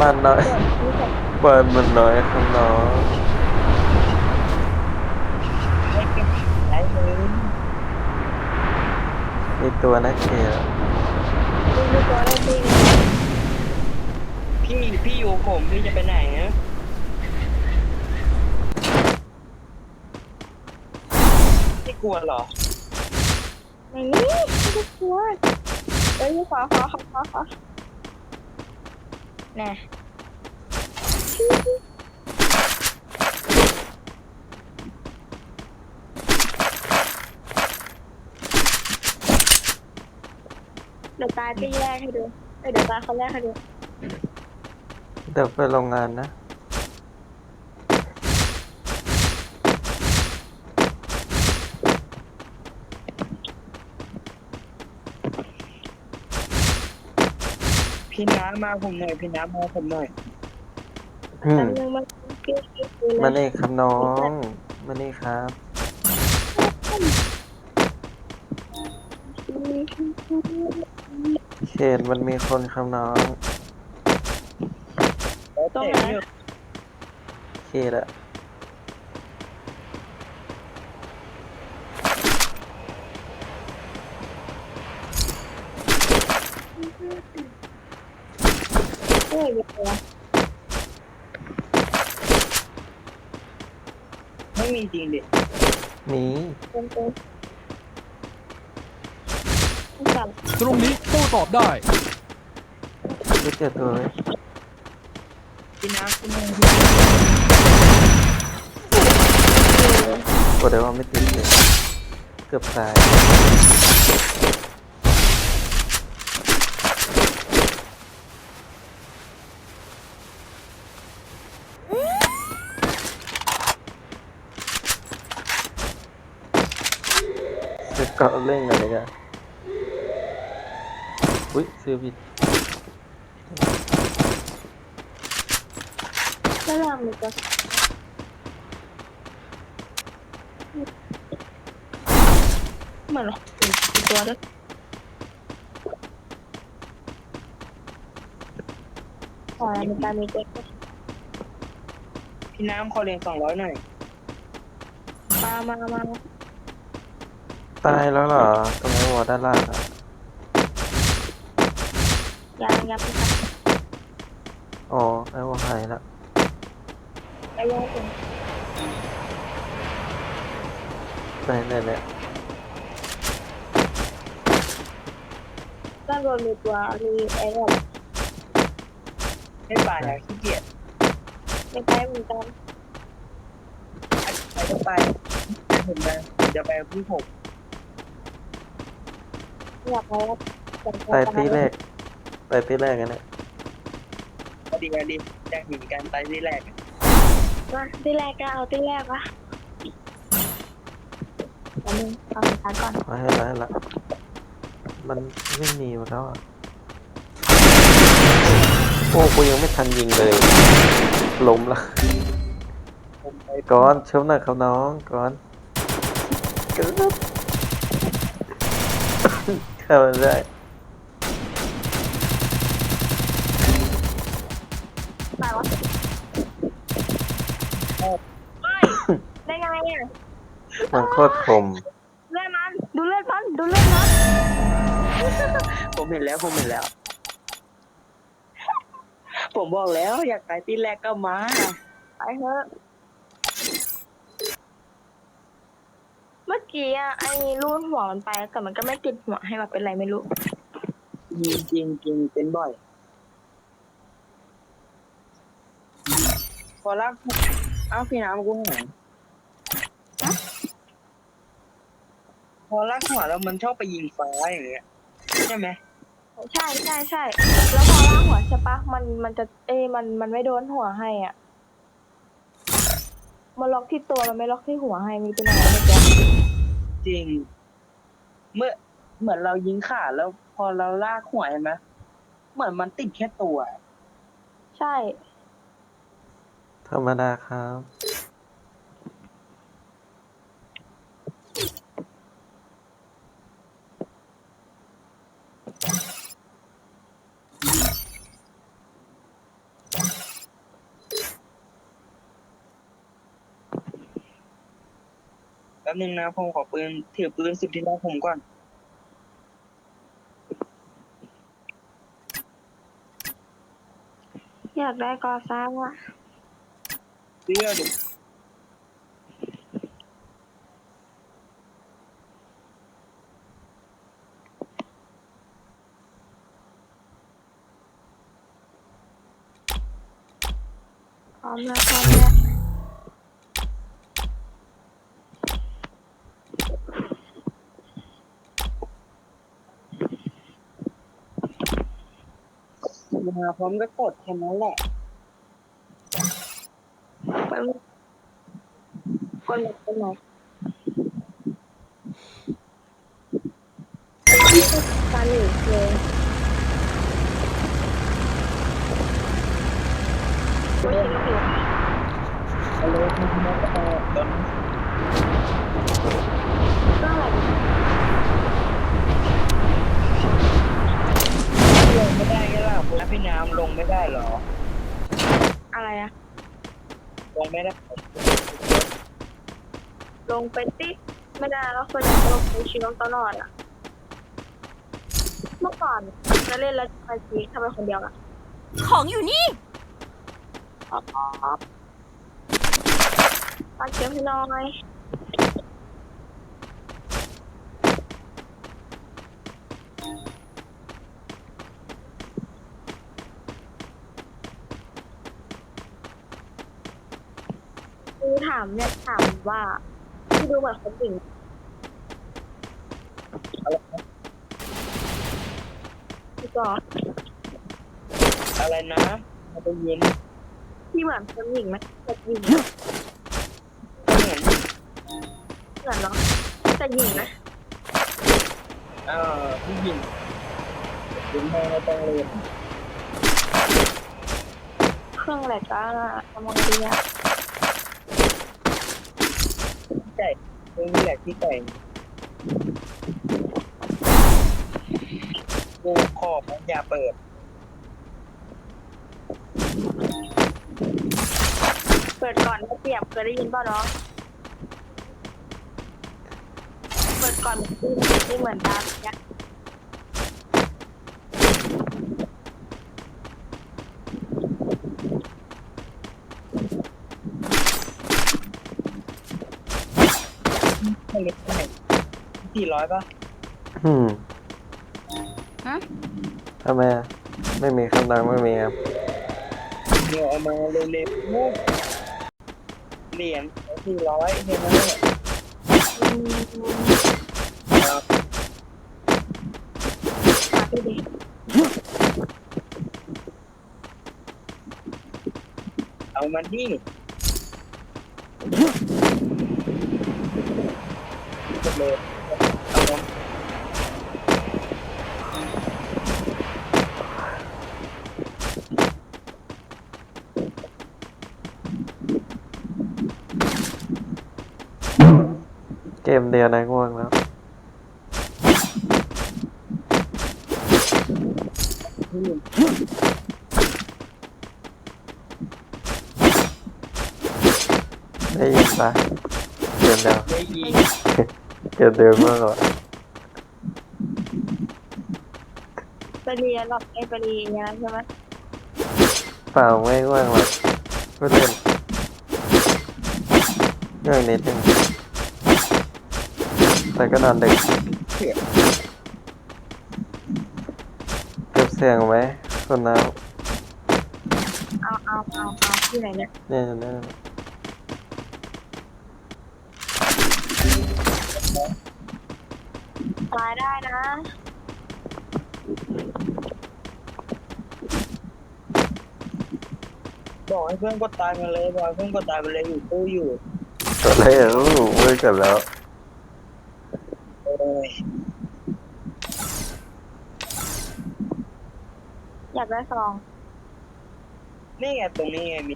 มันน้อยเปิดที่ใส่เปิดมันน้อยครับน้องไม่เก็บไรเลยมีตัวนักเขียนดูดูตัวได้ดีพี่พี่อยู่กับผมพี่จะไปไหนฮะไม่กลัวเหรอไม่นี่ไม่ต้องกลัวเอ้ยขอขอขอขอขอแนะเดี๋ยวตายตีแรกให้ดูเอ้ยเดี๋ยวตายคนแรกให้ดู เดี๋ยวไปโรงงานนะ พี่น้ำมาผมหน่อยพี่น้ำมาผมหน่อยอืมจำเรื่องมันเกี้ยวเกี้ยวเลยมานี่ครับน้องมานี่ครับ เขตมันมีคนครับน้อง แล้วแต่พี่เขตอะ เอ้ยเดี๋ยวไม่มีจริงดิหนีเป็นตัวสั่นตรงนี้โต้ตอบได้รู้เจอตัวไหมพี่น้ำพี่น้กดได้ว่าไม่ติดเลย เกือบตาย กาะเล่นอะไรกันอุ้ยซื้อผิดแล้วเรามีตัวเหมือนอีกตัวด้วยอ๋อมีการมีตัวำพี่น้ำขอเรียนสองร้อยหน่อย มามามา ตายแล้วเหรอตรงนี้วอด้านล่างอะยังยังไม่ทันอ๋อไอ้วอหายแล้วไปยังถึงไปไหนเนี่ยด้านบนมีตัวมีไอ้แบบไม่ป่าอยากขี้เกียจไม่ใช่เหมือนกันไปก็ไปผมจะผมจะไปกับพี่ผม อยากไปแล้วแต่ไปที่แรกไปที่แรกกันเนี่ยก็ดีก็ดีอยากหนีกันไปที่แรกมาที่แรกก็เอาที่แรกวะอันนึงเอาสุดท้ายก่อนมาให้ละให้ละมันไม่มีหมดแล้วอะโอ้กูยังไม่ทันยิงเลยล้มละผมไปก่อนชมหน่อยครับน้องก่อนกึ๊บ เข้ามาได้ไปวะเฮ้ยได้ไงอะมันโคตรคมเลือดมัน ดูเลือดมัน ดูเลือดมันผมเห็นแล้วผมเห็นแล้ว ผมบอกแล้วอยากไปที่แรกก็มา ไปเถอะเมื่อ กี้อะไอ้รูดหัวมันไปแต่มันก็ไม่ติดหัวให้แบบเป็นไรไม่รู้ จริงจริงจริงเป็นบ่อย พอรักเอ้าพี่น้ำกูหายพอรักหัวแล้วมันชอบไปยิงฟ้าอย่างเงี้ยใช่ไหมใช่ใช่ใช่แล้วพอล่างหัวใช่ปะมันมันจะเอ้มันมันไม่โดนหัวให้อะ มันล็อกที่ตัวมันไม่ล็อกที่หัวให้มีเป็นอะไรเมื่อกี้ จริง เมื่อเหมือนเรายิงขาแล้วพอเราลากหัวเห็นไหมเหมือนมันติดแค่ตัว ใช่ ธรรมดาครับ ป๊บนึงนะผมขอปืนถือปืนสุดที่รักผมก่อน อยากได้กอซ่าอะเสื้อดิพร้อมแล้วพร้อมแล้ว มาพร้อมก็กดแค่นั้นแหละมึงคนแบบเป็นไหนการหนีเลยไม่ใช่ลูกหนูเอาเลยมันมาเออตอนก็อะไร ลงไม่ได้ก็ล่ะคุณพี่น้ำลงไม่ได้เหรอ อะไรอะลงไม่ได้ลงไปติดไม่ได้แล้วคนอยากลงไปชิลตลอดอะเมื่อก่อนจะเล่นแล้วไปชีทำไมคนเดียวอะของอยู่นี่อ๋อปาเก็บให้หน้อย ถามเนี่ยถามว่าที่ดูเหมือนคนหญิงพี่ก็อะไรนะมาไปยินที่เหมือนคนหญิงไหมแต่หญิงก็เหมือนเหมือนเนาะแต่หญิงนะเอ่อผู้หญิงยิงแม่ไม่ต้องเรียนเครื่องอะไรก็ทำไงดีอะ เรื่องนี้แหละที่ไก่กูขอบอย่าเปิด เปิดก่อนได้เปรียบเคยได้ยินเปล่าเนาะเปิดก่อนที่ที่เหมือนตามเนี่ยเล็กเท่าไหร่ สี่ร้อยป่ะอืมฮะทำไมอะไม่มีคำดังไม่มีครับเดี๋ยวเอามาเร็วๆนู่นเหรียญสี่ร้อยเท่านั้นแหละอืมครับหาดูดิเอามาดิกดเลยเอามา เกมเดียวนะง่วงแล้วได้ยินปะเกมเดียวได้ยินเกมเดียวง่วงเหรอไปเรียนหรอกไอ้ไปเรียนอย่างนั้นใช่ไหมเปล่าไม่ง่วงหรอกไม่เล่นง่วงนิดนึง แต่ก็นอนดึกเก็บเสียงไหมคนน้เอาเอาเอาเอาที่ไหนเนี่ยำเนี่ยเนี่ยตายได้นะ บอกให้เพื่อนกดตายมาเลยบอกให้เพื่อนกดตายมาเลยอยู่ตู้อยู่ กดแล้วมือกดแล้วโอ้ยอยากได้ซอง นี่ไงตรงนี้ไงมี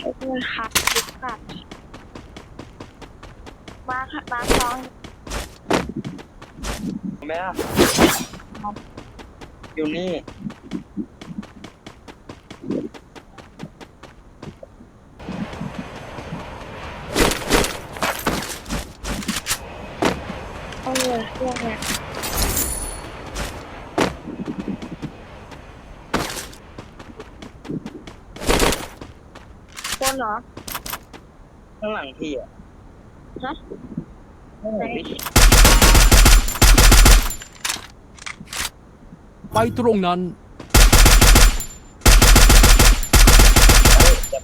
ไอ้เพื่อนคัดดิคัดมาค่ะมาซองเห็นไหมล่ะอยู่นี่ อเครื่องเนี่ยคนเหรอ ข้างหลังพี่อะฮะ ข้างหลังพี่ไปตรงนั้น เอ้ยจะ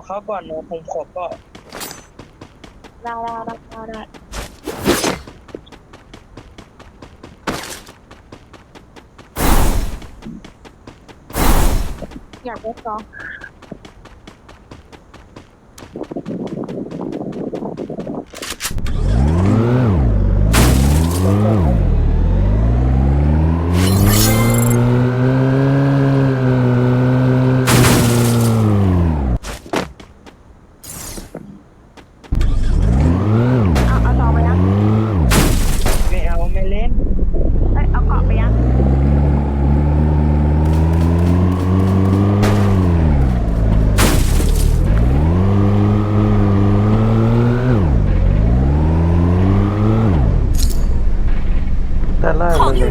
ผมขอเข้าก่อนนะผมขอก็ได้ได้ได้ได้ได้อยากได้ซ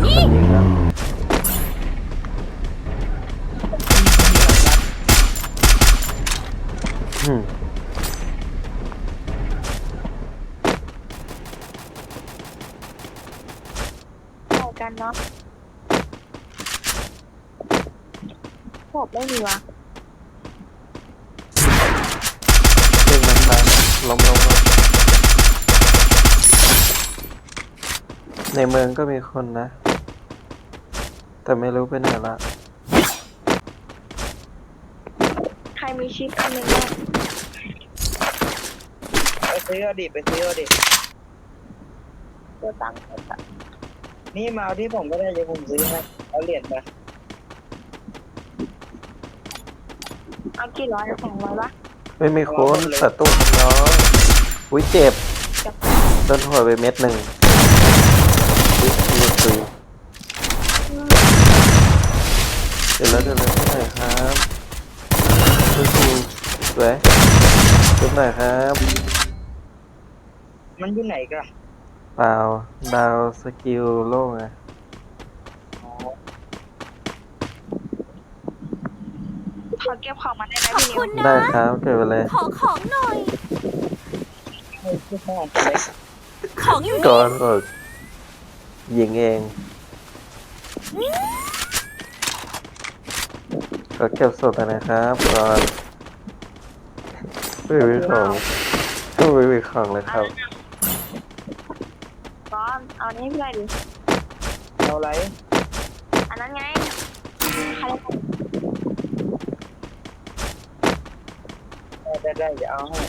างของมันอยู่มีนี่คนยิงนะอืมเข้ากันเนาะผมไม่มีวะยิงมันไปลงลงลงในเมืองก็มีคนนะ แต่ไม่รู้เป็นไหนละใครมีชิปอันหนึงบ้างไปซื้อเอาดิไปซื้อเอาดิ เดี๋ยวตังค์ไปก่อนนี่มาเอาที่ผมก็ได้เดี๋ยวผมซื้อให้เอาเหรียญมาเอากี่ร้อยสองร้อยปะไม่มีคนศัตรูของน้องอุ้ยเจ็บโดนหัวไปเม็ดหนึ่งอุ้ยมีคุย เดี๋ยวแล้วเดี๋ยวแล้วหน่อยครับคุณครูสวยจุบหน่อยครับมันอยู่ไหนกันเปล่าดาวสกิลโล่ไงอ๋อขอเก็บของมาได้ไหมขอบพี่นิคุวณนะได้ครับเกิดไปเลยขอของหน่อยให้ที่ข้างหลังไปเลยของอยู่ก่นี่อนบอกยิงเอง ก็เก็บศพไปนะครับก่อนไม่มีของไม่มีของเลยครับก้อนเอานี้ให้พี่หน่อยดิเอาอะไรอันนั้นไงใครได้ได้ได้เดี๋ยวเอาให้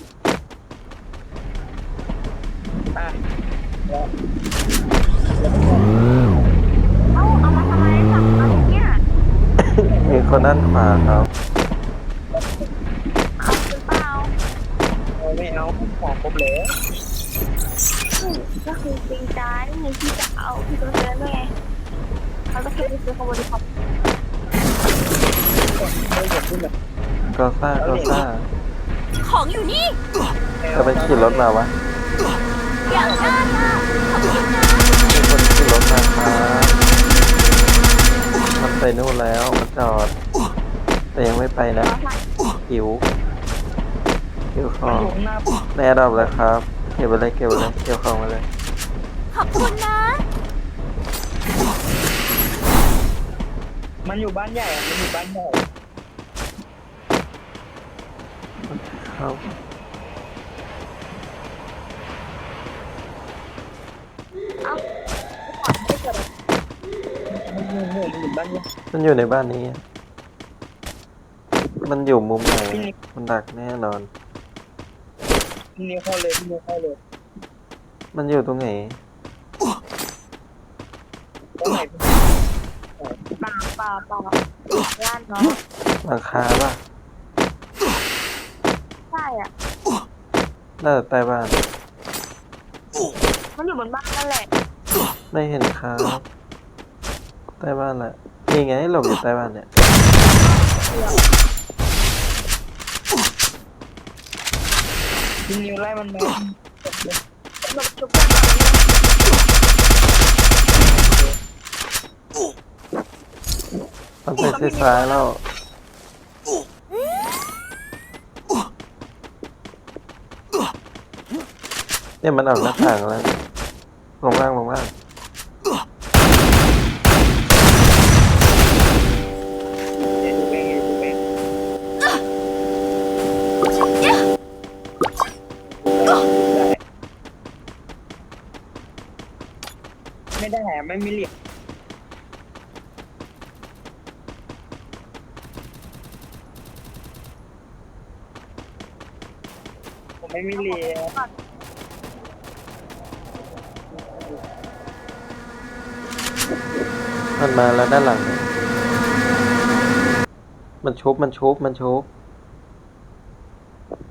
อะแล้วแล้วก็ เอาเอามาทำไมสั่งมาเนี่ย มี คนด้านขวาครับเอาหรือเปล่าไม่เอาของครบแล้วก็คือจริงใจที่จะเอาที่ตัวเองด้วยไงเขาก็แค่ไปซื้อคอมบอดี้คอมเฮ้ยอย่าพูดเลยก็ซ่าก็ซ่าของอยู่นี่จะไปขี่รถมาวะอย่ากได้อะขอบคุณนะมีคนขี่รถมาครับ ไปนู่นแล้วมันจอด แต่ยังไม่ไปนะเขาใส่หิวหิวขมันองอยู่ข้างหน้าแน่ดอกเลยครับ เก็บไปเลยเก็บไปเลยเก็บของไปเลยขอบคุณนะ มันอยู่บ้านใหญ่อะมันอยู่บ้านใหญ่ครับ อะไรมันอยู่มันอยู่บ้านใหญ่มันอยู่ในบ้านนี้ มันอยู่มุมไหนมันดักแน่นอน พี่นิ้วเข้าเลยพี่นิ้วเข้าเลยมันอยู่ตรงไหน ตรงไหนเปล่าเปล่าเปล่าย่านเนาะหลังคาป่ะใช่อะ น่าจะใต้บ้าน มันอยู่บนบ้านนั่นแหละ ไม่เห็นครับใต้บ้านแหละ นี่ไงหลบอยู่ใต้บ้านเนี่ยยิงนิวไล่มันไปหลบจมันไปที่ซ้ายแล้วเนี่ยมันออกหน้าต่างแล้วลงล่างลงล่าง ไม่ได้อะไม่มีเหลี่ยมผมไม่มีเหลี่ยมมันมาแล้วด้านหลัง มันชุบมันชุบมันชุบ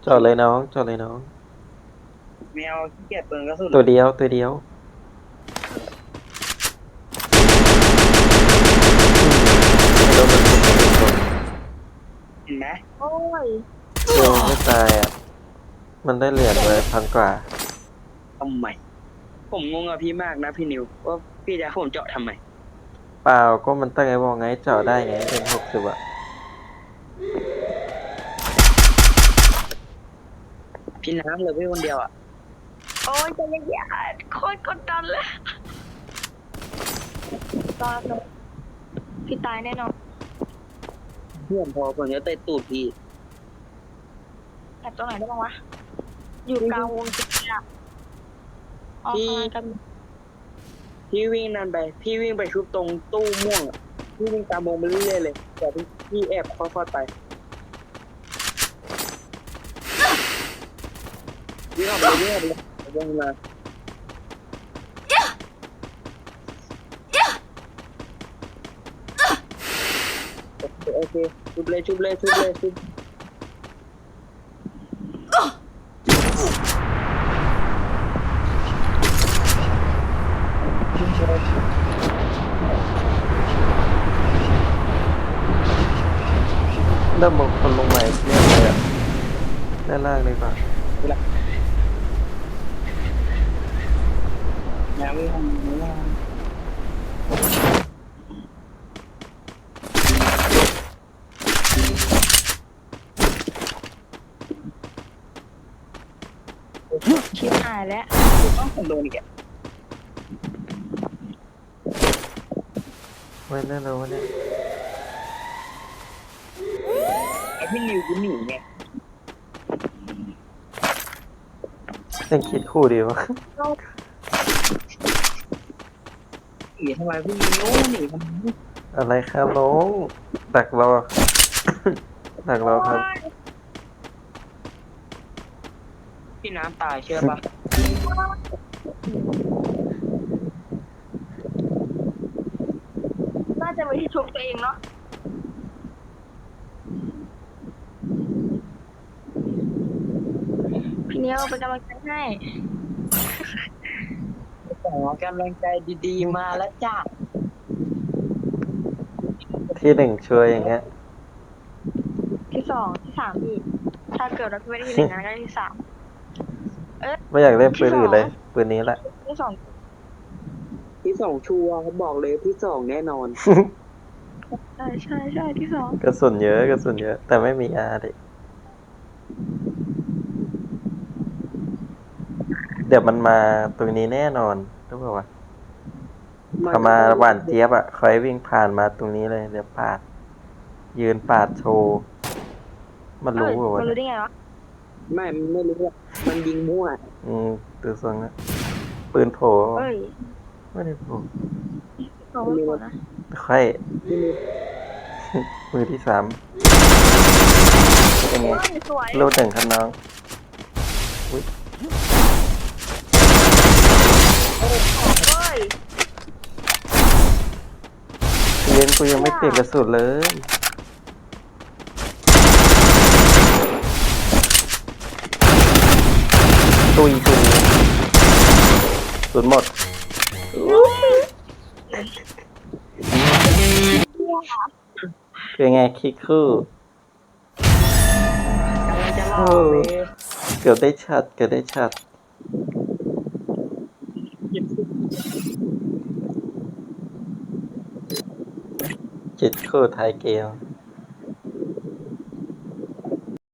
จอดเลยน้องจอดเลยน้อง แมวขี้เกียจเปิงกระสุน ตัวเดียวตัวเดียวไม่รู้มันชุบกี่คน เห็นไหม โอ้ยเดียวไม่ตายอะ มันได้เหรียญเลยพันกว่า ทำไม ผมงงกับพี่มากนะพี่นิว ว่าพี่จะให้ผมเจาะทำไม เปล่าก็มันตั้งไงบอกไงเจาะได้ไงเอ็นหกสิบอะพี่น้ำเหลยพี่คนเดียวอะ โอ้ยใจเย็นๆโคตรกดดันเลยตอนนพี่ตายแน่นอน เพื่อนพอผมจะเตะตูดพี่แอบตรงไหนได้บ้างวะ อยู่กลางวงจริงๆอะออกพี่กำลังกันพี่วิ่งนั่นไป พี่วิ่งไปชุบตรงตู้ม่วงอะพี่วิ่งตามวงไปเรื่อยๆเลยแต่พี่พี่แอบค่อยๆไปวิ่งออกไปเรื่อยๆเลยวิ่งมาโอ เคโอเคชุบเลยชุบเลยชุบเลยชุบเริ่มมองคนลงใหม่เนี่ยเลยอะด้านล่างดีกว่าน้ำวิ่งทำนี้ว่ ชิบหายแล้วต้องผมโดนอีกอะไว้แน่นอนวะเนี่ยไอพี่นิวกูหนีไงยังคิดคู่ดีวะหนีทำไมพี่นิวหนีทำไมอะไรครับน้องดักรอ ดักรอครับพี่ น้ำตายเชื่อปะน่าจะไปที่ชุบตัวเองเนาะพี่เนี้ยวเป็นกำลังใจให้ขอกำลังใจดีๆมาแล้วจ้าที่หนึ่งช่วยอย่างเงี้ยที่สองที่สามพี่ถ้าเกิดเราไม่ได้ที่หนึ่งนะก็ที่สาม ไม่อยากเล่นปืนอื่นเลยปืนนี้แหละ ที่สองที่สองชัวร์เขาบอกเลยที่สองแน่นอน ใช่ใช่ใช่ที่สองกระสุนเยอะกระสุนเยอะ แต่ไม่มีอาดิเดี๋ยวมันมาตรงนี้แน่นอนรู้เปล่าวะพอมาหวานเจี๊ยบอะคอยวิ่งผ่านมาตรงนี้เลย เดี๋ยวปาด ยืนปาดโชว์ มันรู้เปล่าวะ มันรู้ได้ไงวะ ไม่ไม่รู้ว่า มันยิงมั่วอืมตัวทรงนะปืนโผล่เฮ้ยไม่ได้โผล่สองไม่พอนะค่อยพี่นิวมือที่สามเป็นไงเฮ้ยสวยรูดหนึ่งครับน้องเฮ้ยเย็นกูยังไม่เปลี่ยนกระสุนเลย ตุยตุยสุดหมดเป็นไงคิกคู่กำลังจะรอดเลยเกือบได้ชัดเกือบได้ชัดเก็บสุดจิตคู่ท้ายเกม